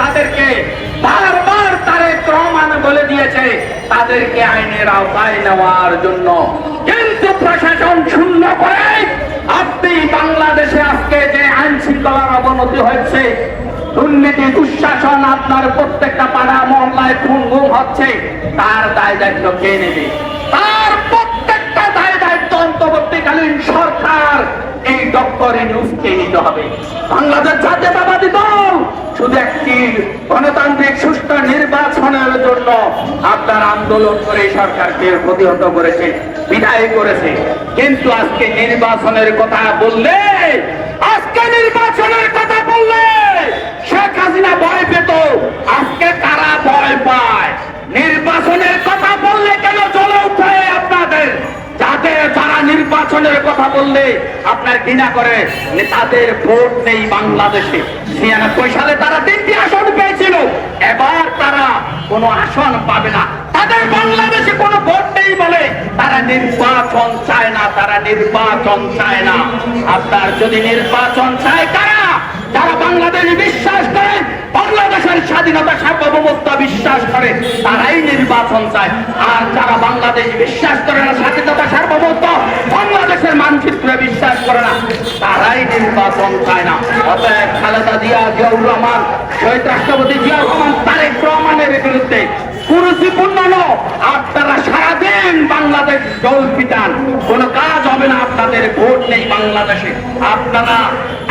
তাদেরকে বারবার তারে রহমান বলে দিয়েছে। তাদেরকে আইনের আওতায় নেওয়ার জন্য। কিন্তু প্রশাসন শূন্য করে আপনি বাংলাদেশে আজকে যে আইন শৃঙ্খলার অবনতি হয়েছে, দুর্নীতি, দুঃশাসন আপনার প্রত্যেকটা পাড়া মহল্লায় খুন গুম হচ্ছে, তার দায় দায়িত্ব কে নেবে? তার প্রত্যেকটা দায় দায়িত্ব অন্তর্বর্তীকালীন সরকার, এই ডক্টর নিউজকে নিতে হবে। বাংলাদেশ জাতীয়তাবাদী দল শুধু একটি গণতান্ত্রিক সুষ্ঠু নির্বাচনের জন্য আপনার আন্দোলন করে সরকারকে প্রতিহত করেছে, বিদায় করেছে। কিন্তু আজকে নির্বাচনের কথা বললে আজকে নির্বাচনের কথা বললে শেখ হাসিনা ভয় পেত আজকে তারা ভয় পায় নির্বাচনের কথা বললে কেন চলে উঠে আপনাদের যাতে যারা নির্বাচনের কথা বললে আপনার ঘৃণা করে। তাদের ভোট নেই বাংলাদেশে। ছিয়ানব্বই সালে তারা তিনটি আসন পেয়েছিল। এবার তারা কোনো আসন পাবে না। তাদের বাংলাদেশে কোনো ভোট নেই বলে তারা নির্বাচন চায় না, তারা নির্বাচন চায় না। আপনার যদি নির্বাচন চায় স্বাধীনতা বিশ্বাস করে, তারাই নির্বাচন চায়। আর যারা বাংলাদেশ বিশ্বাস করে না, স্বাধীনতা সার্বভৌমত্ব, বাংলাদেশের মানচিত্রে বিশ্বাস করে না, তারাই নির্বাচন চায় না। অতএব খালেদা জিয়া, জিয়াউর রহমান, শহীদ রাষ্ট্রপতি জিয়াউর রহমান, তারেক রহমানের বিরুদ্ধে আপনারা সারাদিন বাংলাদেশ জল পিটান। কোনো কাজ হবে না, আপনাদের ভোট নেই বাংলাদেশে। আপনারা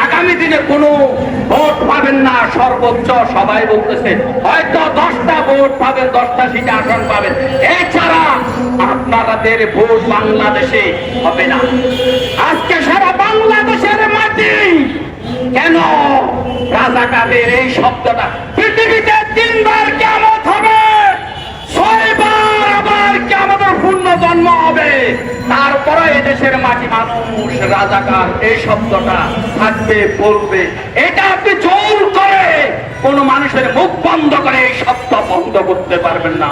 আগামী দিনে কোনো না, সর্বোচ্চ সবাই বলতেছে, হয়তো দশটা ভোট পাবেন, দশটা সিটে আসন পাবেন। এছাড়া আপনাদের ভোট বাংলাদেশে হবে না। আজকে সারা বাংলাদেশের মাটি। কেন? রাজাকারের এই শব্দটা, পৃথিবীতে তিনবার কেমন হবে, ছয়বার আবার কেমন পূর্ণ জন্ম হবে। তারপরে এদেশের মাটি মানুষ, রাজাকার, এই শব্দটা থাকবে, বলবে। এটা আপনি কোন মানুষের মুখ বন্ধ করে এই বন্ধ করতে পারবেন না।